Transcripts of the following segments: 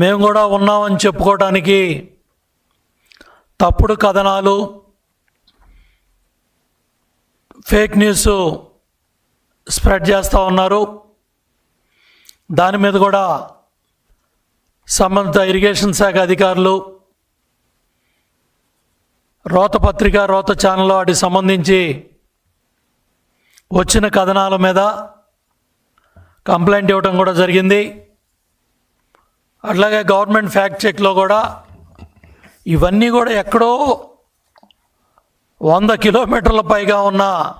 మేము కూడా ఉన్నామని చెప్పుకోవడానికి తప్పుడు కథనాలు ఫేక్ న్యూస్ స్ప్రెడ్ చేస్తూ ఉన్నారు. దాని మీద కూడా సంబంధిత ఇరిగేషన్ శాఖ అధికారులు రోత పత్రిక రోత ఛానల్ వాటికి సంబంధించి వచ్చిన కథనాల మీద కంప్లైంట్ ఇవ్వడం కూడా జరిగింది. అట్లాగే గవర్నమెంట్ ఫ్యాక్ట్ చెక్లో కూడా ఇవన్నీ కూడా ఎక్కడో వంద కిలోమీటర్ల పైగా ఉన్న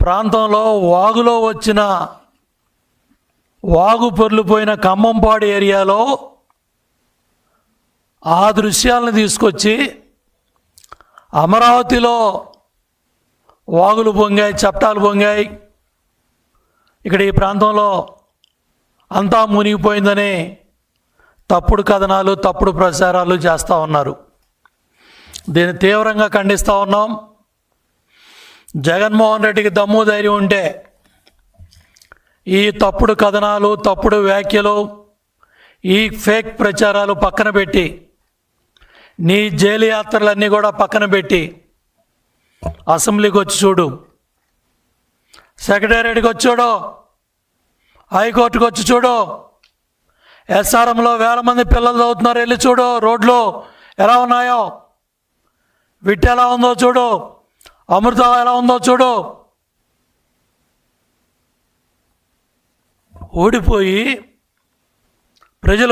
ప్రాంతంలో వాగులో వచ్చిన వాగు పొర్లిపోయిన ఖమ్మంపాడు ఏరియాలో ఆ దృశ్యాలను తీసుకొచ్చి అమరావతిలో వాగులు పొంగాయి చప్టాలు పొంగాయి. ఇక్కడ ఈ ప్రాంతంలో అంతా మునిగిపోయిందని తప్పుడు కథనాలు తప్పుడు ప్రచారాలు చేస్తూ ఉన్నారు. దీన్ని తీవ్రంగా ఖండిస్తూ ఉన్నాం. జగన్మోహన్ రెడ్డికి దమ్ము ధైర్యం ఉంటే ఈ తప్పుడు కథనాలు తప్పుడు వ్యాఖ్యలు ఈ ఫేక్ ప్రచారాలు పక్కన పెట్టి నీ జైలు యాత్రలన్నీ కూడా పక్కన పెట్టి అసెంబ్లీకి వచ్చి చూడు. సెక్రటేరియట్కి వచ్చి చూడు. హైకోర్టుకు వచ్చి చూడు. ఎస్ఆర్ఎంలో వేల మంది పిల్లలు చదువుతున్నారు. వెళ్ళి చూడు రోడ్లు ఎలా ఉన్నాయో. విట్ ఎలా ఉందో చూడు. అమృత ఎలా ఉందో చూడు. ఓడిపోయి ప్రజలు